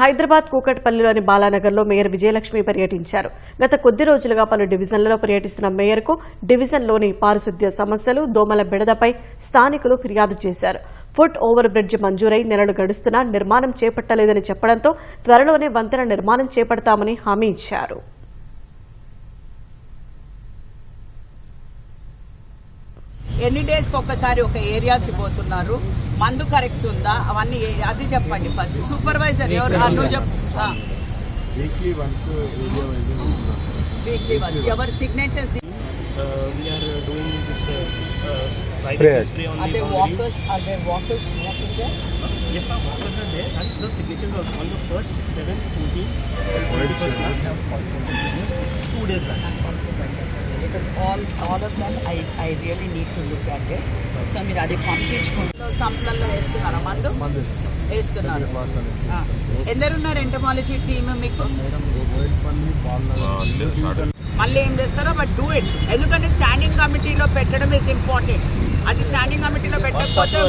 హైదరాబాద్ కూకట్పల్లిలోని బాలానగర్లో మేయర్ విజయలక్ష్మి పర్యటించారు. గత కొద్ది రోజులుగా పలు డివిజన్లలో పర్యటిస్తున్న మేయర్కు డివిజన్లోని పారిశుద్ధ్య సమస్యలు దోమల బెడదపై స్థానికులు ఫిర్యాదు చేశారు. ఫుట్ ఓవర్ బ్రిడ్జ్ మంజూరై నెలలు గడుస్తున్నా నిర్మాణం చేపట్టలేదని చెప్పడంతో త్వరలోనే వంతెన నిర్మాణం చేపడతామని హామీ ఇచ్చారు. ఎన్ని డేస్కి ఒక్కసారి ఒక ఏరియాకి పోతున్నారు? మందు కరెక్ట్ ఉందా? అవన్నీ అది చెప్పండి ఫస్ట్ సూపర్వైజర్ ఎవరు? ఎవరు signatures two days because all all of them I I really need to look at it so మీరు అది పంపించుకుంటూ సంప్లలో వేస్తున్నారా? మందు? వేస్తున్నారు? ఆ. ఎందరున్నారు ఎంటమాలజీ టీమ్ మీకు? మళ్ళీ ఏం చేస్తారో బట్ డూ ఇట్. ఎందుకంటే స్టాండింగ్ కమిటీలో పెట్టడం ఇస్ ఇంపార్టెంట్ అది స్టాండింగ్ కమిటీలో పెట్టకపోతే